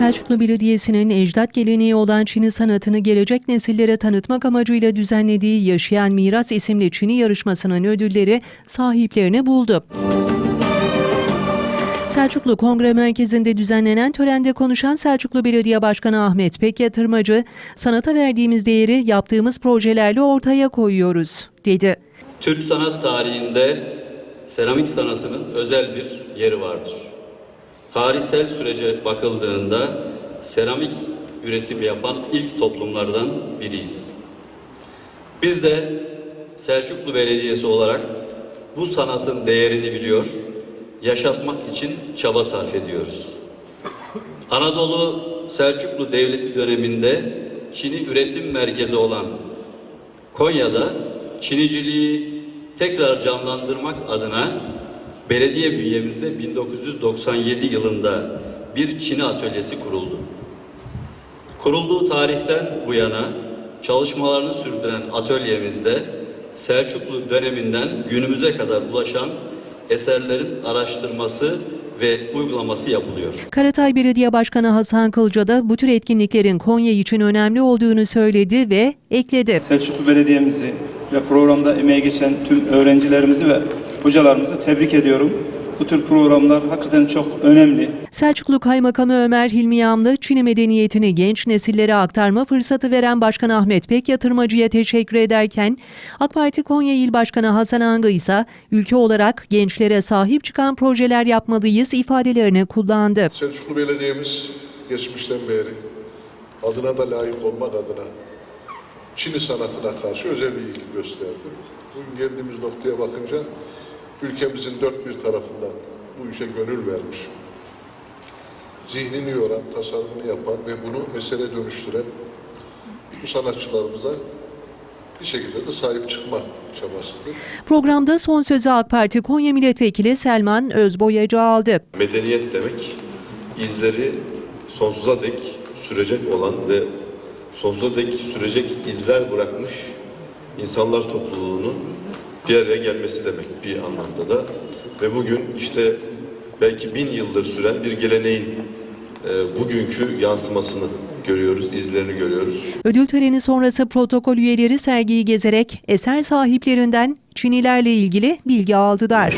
Selçuklu Belediyesi'nin ecdat geleneği olan Çini sanatını gelecek nesillere tanıtmak amacıyla düzenlediği Yaşayan Miras isimli Çini yarışmasının ödülleri sahiplerini buldu. Selçuklu Kongre Merkezi'nde düzenlenen törende konuşan Selçuklu Belediye Başkanı Ahmet Pek Yatırmacı, sanata verdiğimiz değeri yaptığımız projelerle ortaya koyuyoruz, dedi. Türk sanat tarihinde seramik sanatının özel bir yeri vardır. Tarihsel sürece bakıldığında seramik üretim yapan ilk toplumlardan biriyiz. Biz de Selçuklu Belediyesi olarak bu sanatın değerini biliyor, yaşatmak için çaba sarf ediyoruz. Anadolu Selçuklu Devleti döneminde Çin'i üretim merkezi olan Konya'da Çiniciliği tekrar canlandırmak adına belediye bünyemizde 1997 yılında bir Çini atölyesi kuruldu. Kurulduğu tarihten bu yana çalışmalarını sürdüren atölyemizde Selçuklu döneminden günümüze kadar ulaşan eserlerin araştırması ve uygulaması yapılıyor. Karatay Belediye Başkanı Hasan Kılca da bu tür etkinliklerin Konya için önemli olduğunu söyledi ve ekledi. Selçuklu Belediye'mizi ve programda emeği geçen tüm öğrencilerimizi ve hocalarımızı tebrik ediyorum. Bu tür programlar hakikaten çok önemli. Selçuklu Kaymakamı Ömer Hilmi Yamlı, Çin'i medeniyetini genç nesillere aktarma fırsatı veren Başkan Ahmet Pek Yatırmacı'ya teşekkür ederken, AK Parti Konya İl Başkanı Hasan Angı ise ülke olarak gençlere sahip çıkan projeler yapmalıyız ifadelerini kullandı. Selçuklu Belediye'miz geçmişten beri adına da layık olmak adına Çin'i sanatına karşı özel bir ilgi gösterdi. Bugün geldiğimiz noktaya bakınca ülkemizin dört bir tarafından bu işe gönül vermiş, zihnini yoran, tasarımını yapan ve bunu esere dönüştüren bu sanatçılarımıza bir şekilde de sahip çıkma çabasıdır. Programda son sözü AK Parti Konya Milletvekili Selman Özboyacı aldı. Medeniyet demek izleri sonsuza dek sürecek olan ve sonsuza dek sürecek izler bırakmış insanlar topluluğunun bir araya gelmesi demek bir anlamda da. Ve bugün işte belki bin yıldır süren bir geleneğin e, bugünkü yansımasını görüyoruz, izlerini görüyoruz. Ödül töreni sonrası protokol üyeleri sergiyi gezerek eser sahiplerinden Çinilerle ilgili bilgi aldılar.